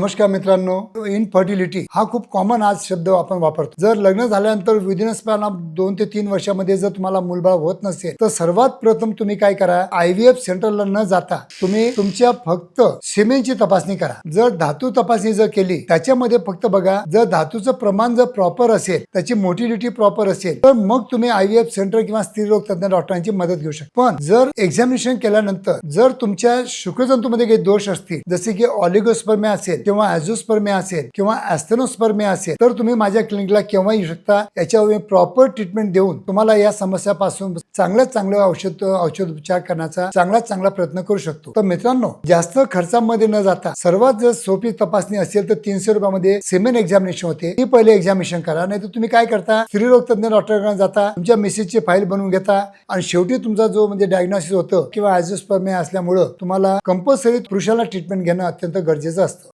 नमस्कार मित्रांनो इनफर्टिलिटी हा खूप कॉमन आज शब्द आपण वापरतो. जर लग्न झाल्यानंतर विदिन स्पॅन ऑफ दोन ते तीन वर्षामध्ये जर तुम्हाला मुलबाळ होत नसेल तर सर्वात प्रथम तुम्ही काय करा? आय व्ही एफ सेंटरला न जाता तुम्ही तुमच्या फक्त सिमेंटची तपासणी करा. जर धातू तपासणी जर केली त्याच्यामध्ये फक्त बघा जर धातूचं प्रमाण जर प्रॉपर असेल त्याची मोटिलिटी प्रॉपर असेल तर मग तुम्ही आय व्ही एफ सेंटर किंवा स्त्रीरोग तज्ञ डॉक्टरांची मदत घेऊ शकता. पण जर एक्झामिनेशन केल्यानंतर जर तुमच्या शुक्रजंतूमध्ये काही दोष असतील जसे की ऑलिगोस्पर्म्या असेल किंवा ऍझोस्पर्मे असेल किंवा ॲस्थेनोस्पर्मिया असेल तर तुम्ही माझ्या क्लिनिकला केव्हा येऊ शकता. याच्यावर मी प्रॉपर ट्रीटमेंट देऊन तुम्हाला या समस्यापासून चांगल्यात चांगलं औषध औषधोपचार करण्याचा चांगलाच चांगला प्रयत्न करू शकतो. तर मित्रांनो जास्त खर्चामध्ये न जाता सर्वात जर सोपी तपासणी असेल तर तीनशे रुपयामध्ये सेमेन एक्झामिनेशन होते. ती पहिले एक्झामिनेशन करा. नाही तर तुम्ही काय करता? स्त्रीरोग तज्ञ डॉक्टरकडे जाता तुमच्या मेसेजची फाईल बनवून घेता आणि शेवटी तुमचा जो म्हणजे डायग्नोसिस होतं किंवा ॲझोस्पर्मिया असल्यामुळं तुम्हाला कंपल्सरी पुरुषाला ट्रीटमेंट घेणं अत्यंत गरजेचं असतं.